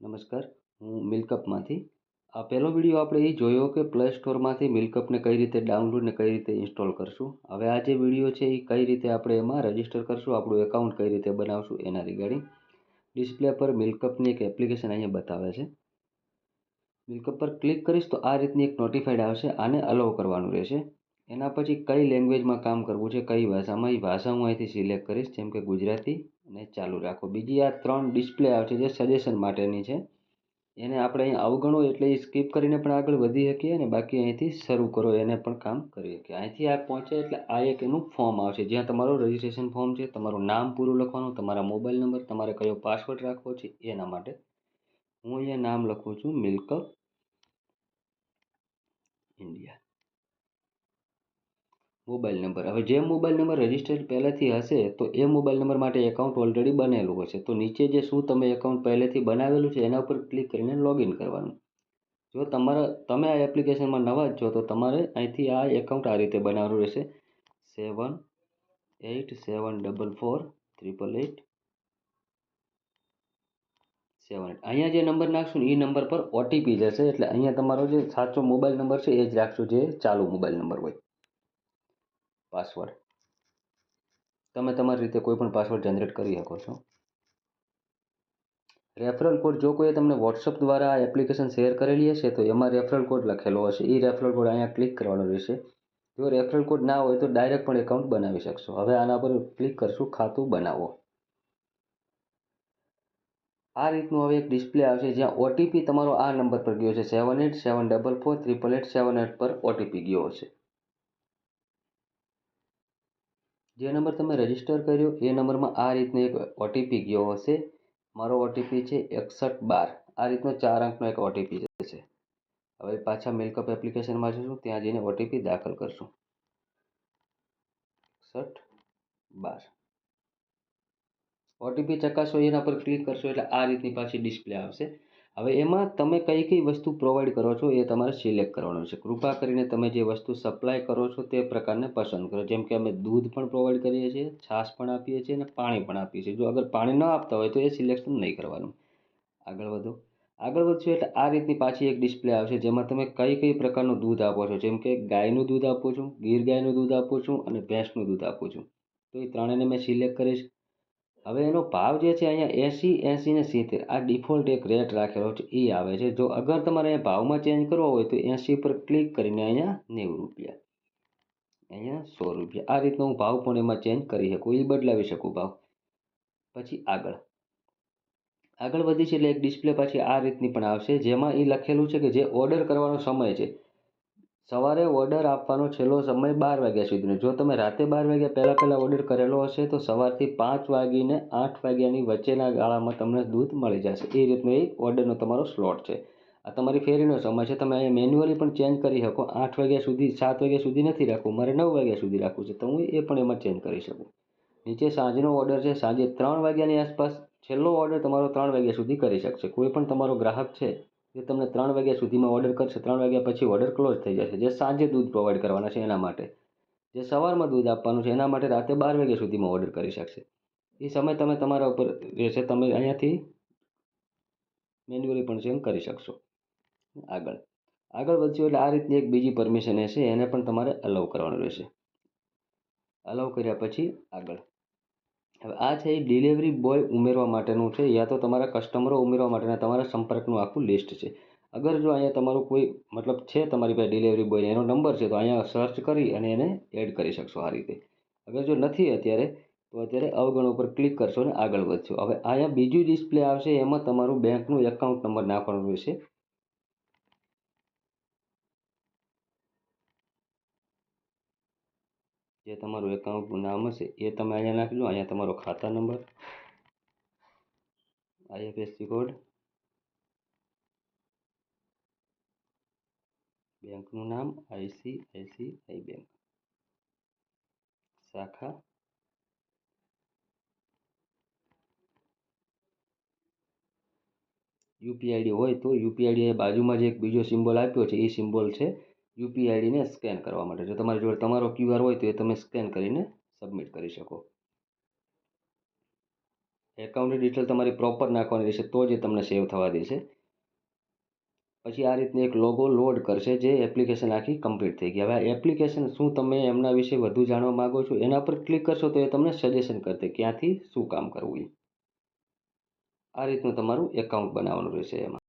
નમસ્કાર, હું મિલ્કઅપમાંથી. આ પહેલો વીડિયો આપણે એ જોયો કે પ્લે સ્ટોરમાંથી મિલ્કઅપને કઈ રીતે ડાઉનલોડ ને કઈ રીતે ઇન્સ્ટોલ કરશું. હવે આ જે વીડિયો છે એ કઈ રીતે આપણે એમાં રજિસ્ટર કરશું, આપણું એકાઉન્ટ કઈ રીતે બનાવશું એના રિગાર્ડિંગ ડિસ્પ્લે પર મિલ્કઅપની એક એપ્લિકેશન અહીંયા બતાવે છે. મિલ્કઅપ પર ક્લિક કરીશ તો આ રીતની એક નોટિફાઈડ આવશે, આને અલાઉ કરવાનું રહેશે. એના પછી કઈ લેંગ્વેજમાં કામ કરવું છે, કઈ ભાષામાં, એ ભાષા હું અહીંથી સિલેક્ટ કરીશ, જેમ કે ગુજરાતી અને ચાલુ રાખો. બીજી આ ત્રણ ડિસ્પ્લે આવશે જે સજેશન માટેની છે. એને આપણે અહીં અવગણો એટલે એ સ્કીપ કરીને પણ આગળ વધી શકીએ અને બાકી અહીંથી શરૂ કરો, એને પણ કામ કરી શકીએ. અહીંથી આ પહોંચે એટલે આ એક એનું ફોર્મ આવશે. જ્યાં તમારું રજિસ્ટ્રેશન ફોર્મ છે, તમારું નામ પૂરું લખવાનું, તમારા મોબાઈલ નંબર તમારે કયો પાસવર્ડ રાખવો છે, એના માટે હું અહીંયા નામ લખું છું મિલ્કઅપ મોબાઈલ નંબર. હવે જે મોબાઈલ નંબર રજિસ્ટર્ડ પહેલેથી હશે, તો એ મોબાઈલ નંબર માટે એકાઉન્ટ ઓલરેડી બનેલું હશે. તો નીચે જે શું તમે એકાઉન્ટ પહેલેથી બનાવેલું છે, એના ઉપર ક્લિક કરીને લોગિન કરવાનું. જો તમારા, તમે આ એપ્લિકેશનમાં નવા જ છો, તો તમારે અહીંથી આ એકાઉન્ટ આ રીતે બનાવવાનું રહેશે. Seven eight seven double four triple eight seven eight અહીંયા જે નંબર નાખશું એ નંબર પર ઓટીપી જશે. એટલે અહીંયા તમારો જે સાચો મોબાઈલ નંબર છે, એ જ રાખશો જે ચાલુ મોબાઈલ નંબર હોય. પાસવર્ડ તમે તમારી રીતે કોઈ પણ પાસવર્ડ જનરેટ કરી શકો છો. રેફરલ કોડ જો કોઈએ તમને વોટ્સઅપ દ્વારા આ એપ્લિકેશન શેર કરેલી હશે, તો એમાં રેફરલ કોડ લખેલો હશે. એ રેફરલ કોડ અહીંયા ક્લિક કરવાનો રહેશે. જો રેફરલ કોડ ના હોય, તો ડાયરેક્ટ પણ એકાઉન્ટ બનાવી શકશો. હવે આના પર ક્લિક કરશું, ખાતું બનાવો. આ રીતનું હવે એક ડિસ્પ્લે આવશે, જ્યાં ઓટીપી તમારો આ નંબર પર ગયો છે. Seven eight seven double four triple eight seven eight પર ઓટીપી ગયો હશે. જે નંબર તમે રજિસ્ટર કર્યો, એ નંબરમાં આ રીતનો એક ઓટીપી ગયો હશે. મારો ઓટીપી છે એકસઠ બાર. આ રીતનો ચાર અંકનો એક ઓટીપી જશે હવે પાછા મિલ્કઅપ એપ્લિકેશનમાં જઈશું ત્યાં જઈને ઓટીપી દાખલ કરશું. એકસઠ બાર. ઓટીપી ચકાસો, એના પર ક્લિક કરશો એટલે આ રીતની પાછી ડિસ્પ્લે આવશે. હવે એમાં તમે કઈ કઈ વસ્તુ પ્રોવાઈડ કરો છો એ તમારે સિલેક્ટ કરવાનું છે. કૃપા કરીને તમે જે વસ્તુ સપ્લાય કરો છો તે પ્રકારને પસંદ કરો. જેમ કે અમે દૂધ પણ પ્રોવાઈડ કરીએ છીએ, છાશ પણ આપીએ છીએ અને પાણી પણ આપીએ છીએ. જો અગર પાણી ન આપતા હોય તો એ સિલેક્શન નહીં કરવાનું. આગળ વધો. આગળ વધશો એટલે આ રીતની પાછી એક ડિસ્પ્લે આવશે જેમાં તમે કઈ કઈ પ્રકારનું દૂધ આપો છો. જેમ કે ગાયનું દૂધ આપું છું, ગીર ગાયનું દૂધ આપું છું અને ભેંસનું દૂધ આપું છું. તો એ ત્રણેયને મેં સિલેક્ટ કરીશ હવે એનો ભાવ જે છે અહીંયા એંસી એંસી ને સિત્તેર, આ ડિફોલ્ટ એક રેટ રાખેલો છે એ આવે છે. જો અગર તમારે અહીંયા ભાવમાં ચેન્જ કરવો હોય તો એંસી પર ક્લિક કરીને અહીંયા નેવું રૂપિયા, અહીંયા સો રૂપિયા. આ રીતનો હું ભાવ પણ એમાં ચેન્જ કરી શકું એ બદલાવી શકું ભાવ. પછી આગળ. આગળ વધી છે એટલે એક ડિસ્પ્લે પાછી આ રીતની પણ આવશે, જેમાં એ લખેલું છે કે જે ઓર્ડર કરવાનો સમય છે સવારે ઓર્ડર આપવાનો છેલ્લો સમય બાર વાગ્યા સુધીનો. જો તમે રાતે બાર વાગ્યા પહેલાં પહેલાં ઓર્ડર કરેલો હશે, તો સવારથી પાંચ વાગીને આઠ વાગ્યાની વચ્ચેના ગાળામાં તમને દૂધ મળી જશે. એ રીતનો એક ઓર્ડરનો તમારો સ્લોટ છે. આ તમારી ફેરીનો સમય છે. તમે અહીંયા મેન્યુઅલી પણ ચેન્જ કરી શકો. આઠ વાગ્યા સુધી, સાત વાગ્યા સુધી નથી રાખવું. મારે નવ વાગ્યા સુધી રાખવું છે. તો હું એ પણ એમાં ચેન્જ કરી શકું. નીચે સાંજનો ઓર્ડર છે. સાંજે ત્રણ વાગ્યાની આસપાસ છેલ્લો ઓર્ડર તમારો ત્રણ વાગ્યા સુધી કરી શકશે. કોઈ પણ તમારો ગ્રાહક છે જે તમને ત્રણ વાગ્યા સુધીમાં ઓર્ડર કરશે. ત્રણ વાગ્યા પછી ઓર્ડર ક્લોઝ થઈ જશે. જે સાંજે દૂધ પ્રોવાઈડ કરવાના છે એના માટે. જે સવારમાં દૂધ આપવાનું છે એના માટે રાતે બાર વાગ્યા સુધીમાં ઓર્ડર કરી શકશે. એ સમય તમે તમારા ઉપર રહેશે. તમે અહીંયાથી મેન્યુઅલી પણ સેમ કરી શકશો. આગળ. આગળ વધશો એટલે આ રીતની એક બીજી પરમિશન હશે. એને પણ તમારે અલાઉ કરવાનું રહેશે. અલાઉ કર્યા પછી આગળ. હવે આ છે એ ડિલિવરી બોય ઉમેરવા માટેનું છે, યા તો તમારા કસ્ટમરો ઉમેરવા માટેના તમારા સંપર્કનું આખું લિસ્ટ છે. અગર જો અહીંયા તમારું કોઈ મતલબ છે તમારી પાસે ડિલિવરી બોય એનો નંબર છે, તો અહીંયા સર્ચ કરી અને એને એડ કરી શકશો આ રીતે. અગર જો નથી અત્યારે, તો અત્યારે અવગણ ઉપર ક્લિક કરશો અને આગળ વધશો. હવે અહીંયા બીજું ડિસ્પ્લે આવશે, એમાં તમારું બેંકનું એકાઉન્ટ નંબર નાખવાનું રહેશે. જે તમારું એકાઉન્ટનું નામ હશે, એ તમે અહીંયા નાખજો અહીંયા તમારો ખાતા નંબર આઈએફએસસી કોડ બેંકનું નામ આઈસીઆઈસીઆઈ બેંક શાખા યુપીઆઈડી હોય તો યુપીઆઈડી બાજુમાં જે એક બીજો સિમ્બોલ આપ્યો છે, એ સિમ્બોલ છે યુપીઆઈડીને સ્કેન કરવા માટે. જો તમારી જોડે તમારો ક્યુઆર હોય તો એ તમે સ્કેન કરીને સબમિટ કરી શકો. એકાઉન્ટની ડિટેલ તમારી પ્રોપર નાખવાની રહેશે તો જ એ તમને સેવ થવા દેશે. પછી આ રીતની એક લોગો લોડ કરશે જે એપ્લિકેશન આખી કમ્પ્લીટ થઈ ગઈ. હવે આ એપ્લિકેશન શું તમે એમના વિશે વધુ જાણવા માંગો છો એના પર ક્લિક કરશો તો એ તમને સજેશન કરશે ક્યાંથી શું કામ કરવું આ રીતનું તમારું એકાઉન્ટ બનાવવાનું રહેશે એમાં.